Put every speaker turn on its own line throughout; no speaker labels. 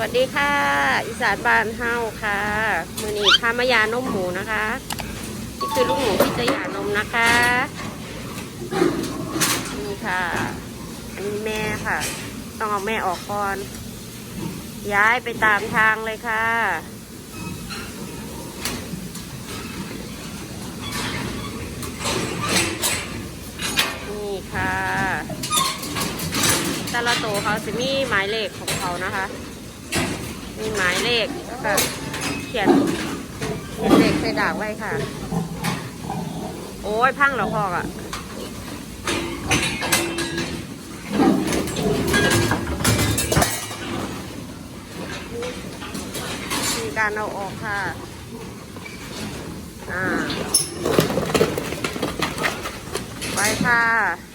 วัสดีค่ะ อีสานบานเฮาค่ะมือนี้พามายานมหมูนะคะนี่คือลูกหมูที่จะหย่านมนะคะนี่ค่ะ อันนี้แม่ค่ะ ต้องเอาแม่ออกก่อน ย้ายไปตามทางเลยค่ะนี่ค่ะแต่ละตัวเขาจะมีหมายเลขของเขานะคะ มีหมายเลขแล้วก็เขียนเขียนเลขใส่ดากไว้ค่ะ โอ้ยพังแล้วพอกอะ่ะมีการเอาออกค่ะ อ่า ไปค่ะ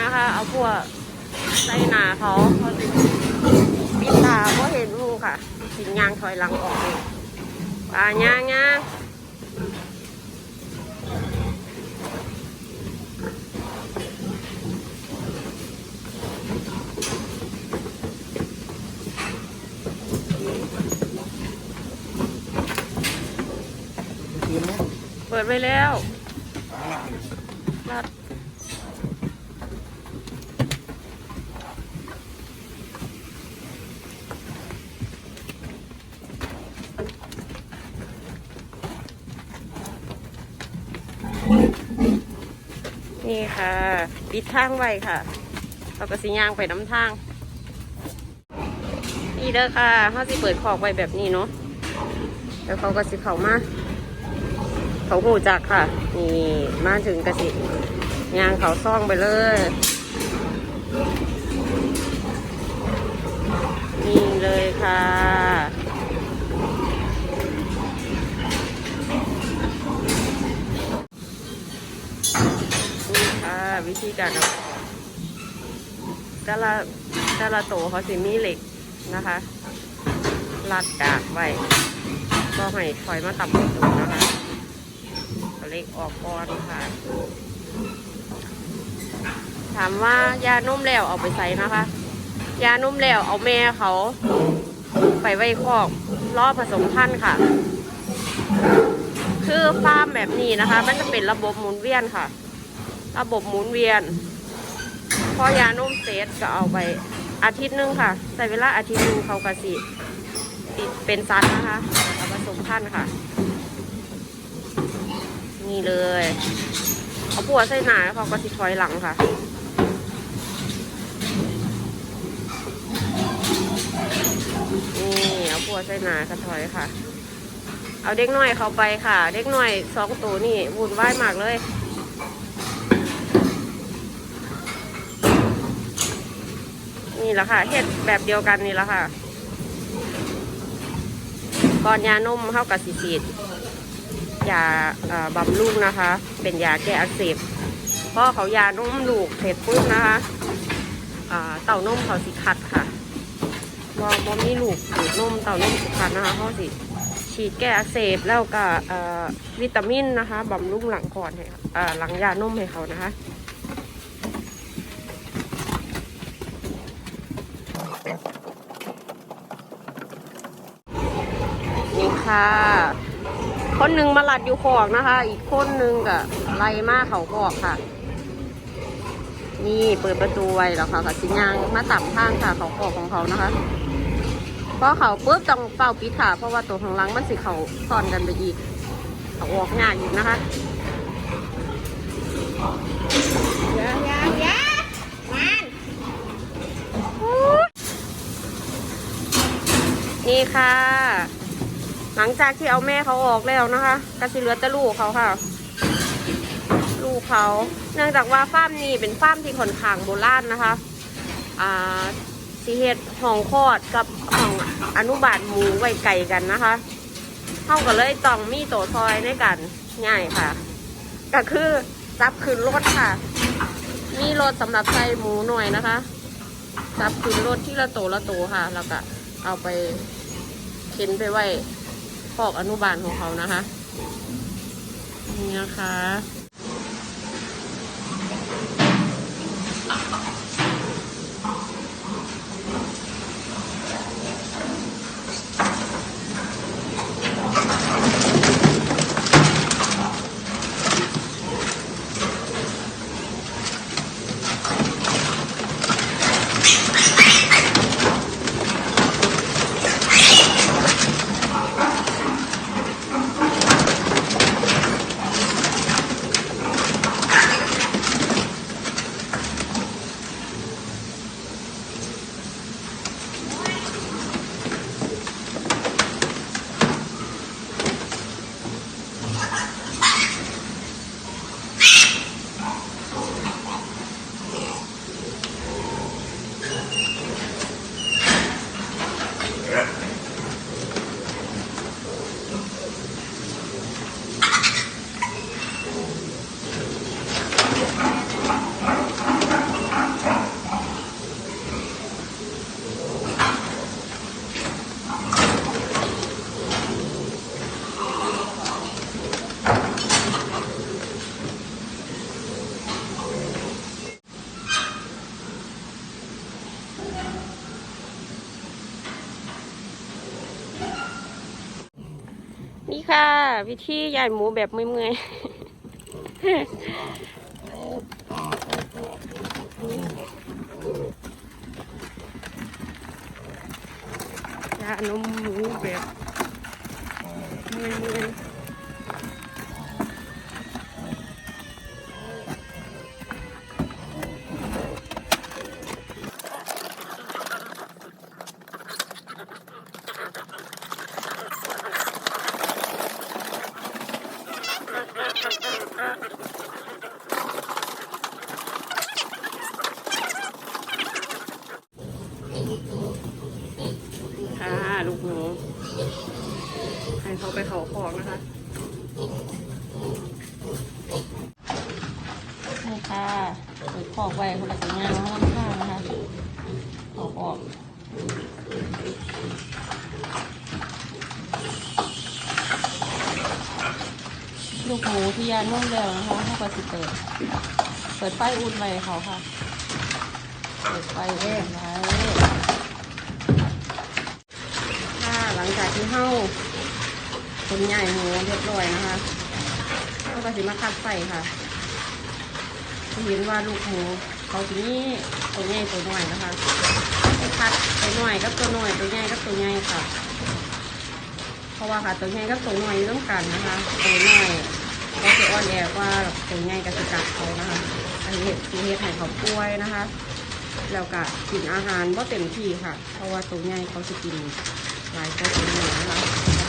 นะคะ เอาพั่วใส่หนาเขาเขาสิปิดตาเพราะเห็นลูกค่ะสินยางถอยหลังออกเลยปลาย่างย่างเปิดไว้แล้วรัดนี่ ค่ะปิดทางไว้ค่ะเราก็สิย่างไปน้ำทาง นี่เด้อค่ะเขาสิเปิดขอกไว้แบบนี้เนาะแล้วเขาก็สิเข้ามาเขาหูจักค่ะ นี่มาถึงกระสิย่างเขาซ่องไปเลยนี่เลยค่ะ นี่ค่ะ วิธีการเอาแต่ละแต่ละโตเขาสิมีเหล็กนะคะ รัดกากไว้ก็ให้ถอยมาต่ำกว่าตูนะคะเล็กออกก่อนค่ะ ถามว่ายานุ่มแล้วเอาไปใส่นะคะ ยานุ่มแล้วเอาแม่เขาไปไว้คอกรอผสมพันธุ์ค่ะ คือฟาร์มแบบนี้นะคะ มันจะเป็นระบบหมุนเวียนค่ะ ระบบหมุนเวียน พอยานุ่มเสร็จก็เอาไปอาทิตย์นึงค่ะ ใส่เวลาอาทิตย์นึงเขากระสิติดเป็นซันนะคะ เอาผสมพันธุ์ค่ะ นี่เลย เอาปัวใส่หนาเขาก็สิถอยหลังค่ะนี่เอาปัวใส่หนาค่ะถอยค่ะ เอาเด็กน้อยเข้าไปค่ะ เด็กน้อยสองตัวนี่วุ่นวายมากเลย นี่แหละค่ะเฮ็ดแบบเดียวกันนี่แหละค่ะ ก่อนยานมเข้ากับสีสีดยาบำรุงนะคะ เป็นยาแก้อักเสบเพราะเขายานมลูกเสร็จปุ๊บนะคะเต่านมเขาสิคัดค่ะว่าบ่มีลูกดูดนมเต่านมสิคัดนะคะเขาสิฉีดแก้อักเสบแล้วก็วิตามินนะคะบำรุงหลังก่อนให้หลังยานมให้เขานะคะ นี่ ค่ะ คนหนึ่งมาหลัดอยู่ขอกนะคะ อีกคนหนึ่งก็ไล่มาเขาขอกค่ะ นี่เปิดประตูไว้แล้วค่ะกับสิยางมาต่ำข้างค่ะเขาขอกของเขานะคะพอเขาปุ๊บต้องเป่าปิดค่ะ เพราะว่าตัวของลังมันสิเขาซ่อนกันไปอีก เขาออกงานอีกนะคะยายายานี่ค่ะ หลังจากที่เอาแม่เขาออกแล้วนะคะกระสิเหลือแต่ลูกเขาค่ะ ลูกเขาเนื่องจากว่าฟาร์มนี้เป็นฟาร์มที่ค่อนข้างโบราณนะคะอ่าสีเฮ็ดห้องคลอดกับห้องอนุบาลหมูไว้ไก่กันนะคะเท่าก็เลยต้องมีโตซอยในกันง่ายค่ะ ก็คือซับขึ้นรถค่ะ มีรถสำหรับใส่หมูหน่อยนะคะซับขึ้นรถที่ละโตละโตค่ะ แล้วก็เอาไปเข็นไปไว้ อกอนุบาลของเขานะคะ นี่นะคะ ค่ะ วิธียายหมูแบบเมื่อยๆยานมหมูแบบเมื่อยๆ ให้เขาไปเขาของนะคะนี่ค่ะเปิดขอกไว้คนละสงานห้องข้างนะคะขอกออกลูกหมูที่ยานนุ่มแล้วนะคะเขาก็สิเปิด เปิดไฟอุ่นไว้เขาค่ะ เปิดไฟอุ่นไว้ค่ะหลังจากที่เข้า คนใหญ่หมูเรียบร้อยนะคะเขาก็สิมาคัดใส่ค่ะเห็นว่าลูกหมูเขาทีนี้ตัวใหญ่ตัวน้อยนะคะคัดตัวน้อยกับตัวน้อยตัวใหญ่กับตัวใหญ่ค่ะ เพราะว่าค่ะตัวใหญ่กับตัวน้อยต้องกันนะคะ ตัวน้อยก็จะอ่อนแอกว่าตัวใหญ่ก็จะกัดเขานะคะ อันนี้เห็ดสีเห็ดให้เขาป่วยนะคะ แล้วก็กินอาหารก็เต็มที่ค่ะ เพราะว่าตัวใหญ่เขาจะกินหลายตัวตัวน้อยนะคะ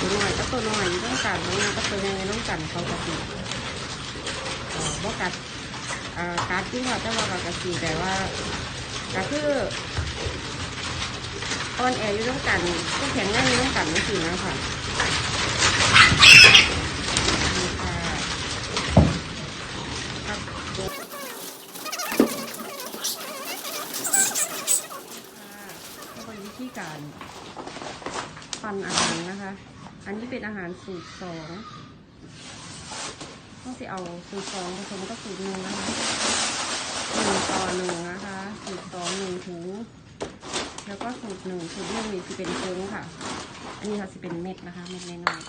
ตัวน้อยก็ตัวน้อยต้องการตัวใหญ่ก็ตัวใหญ่ต้องการเขาจะกินเอ่อบ่กัดกัดที่ว่าแต่ว่ากัดกะสีแต่ว่าก็คืออ่อนแออยู่ต้องกันก็แข็งแรงอยู่ต้องกันไม่สินะคะนี่ค่ะครับก็เป็นวิธีการปั่นอาหารนะคะ อันนี้เป็นอาหารสูตรสองต้องสิเอาสูตรสองผสมกับสูตรหนึ่งนะคะหนึ่งต่อหนึ่งนะคะ สูตรสองหนึ่งถุงแล้วก็สูตรหนึ่งสูตรหนึ่งนี่สิเป็นโค้งค่ะ อันนี้ค่ะสิเป็นเม็ดนะคะเม็ดน้อย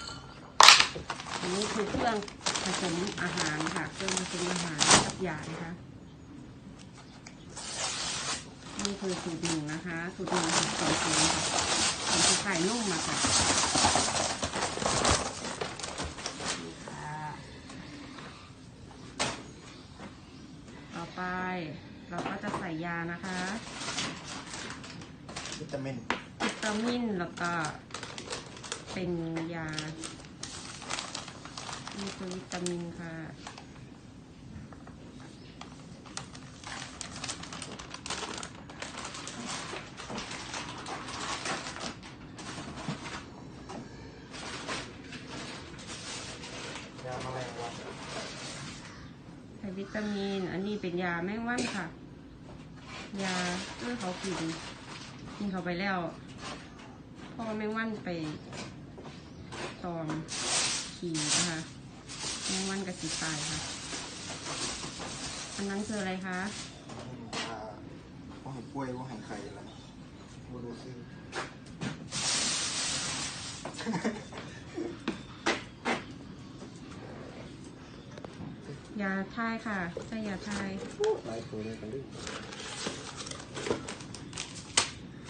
ๆอันนี้คือเครื่องผสมอาหารค่ะ เครื่องผสมอาหารกับยานะคะนี่คือสูตรหนึ่งนะคะ สูตรหนึ่งสูตรสองสูตรค่ะสูตรไข่นุ่มมาค่ะนี่ค่ะ ต่อไป เราก็จะใส่ยานะคะ
วิตามิน
วิตามินแล้วก็เป็นยานี่คือวิตามินค่ะิตามิน อันนี้เป็นยาแมงวันค่ะ ยาเมื่อเขากินกินเขาไปแล้วเพราะว่าแมงวันไปตอมขี่นะคะแมงวันกับสีตายค่ะ อันนั้นคืออะไรคะ
อ่าว่าห้ป่วยว่าให้ไข่แล้วบ่รู้สึ
ยาทายค่ะใช่ยาทาย
หลายตัวเลยกันดิ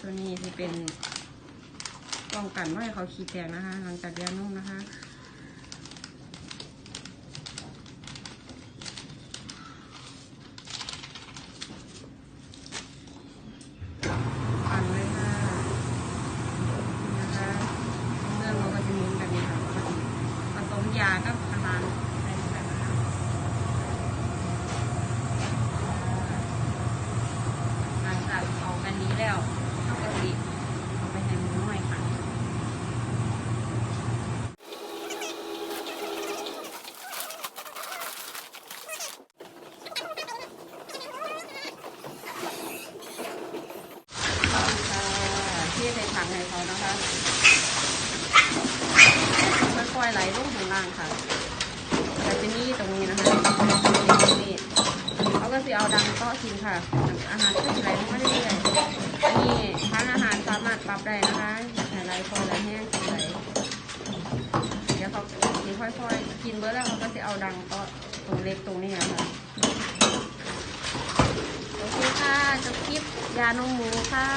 ตัวนี้ที่เป็นป้องกันไม่ให้เขาขี้แตกนะคะ หลังจากยานุ่มนะคะ ปั่นเลยค่ะนี่นะคะเรื่องเราก็จะมีแบบนี้ค่ะปกติผสมยากับอาหารใส่ลงไปนะคะหลังจากเอากันนี้แล้วปกติเอาไปให้หมูน้อยค่ะ ค่ะที่ใส่ถังให้เขานะคะค่อยๆไหลลงข้างล่างค่ะแต่จะมีตรงนี้นะคะตรงนี้เขาก็จะกินค่ะ อาหารก็จะไหลลงมาเรื่อยๆนี่ทานอาหารสามารถปรับได้นะคะอยากให้ไหลพอไหลแห้งไหลเดี๋ยวเขาจะค่อยๆ กินเบอร์แล้วเขาก็จะเอาดังก็ตรงเล็กตรงนี้ค่ะโอเคค่ะจบคลิปยานมหมูค่ะ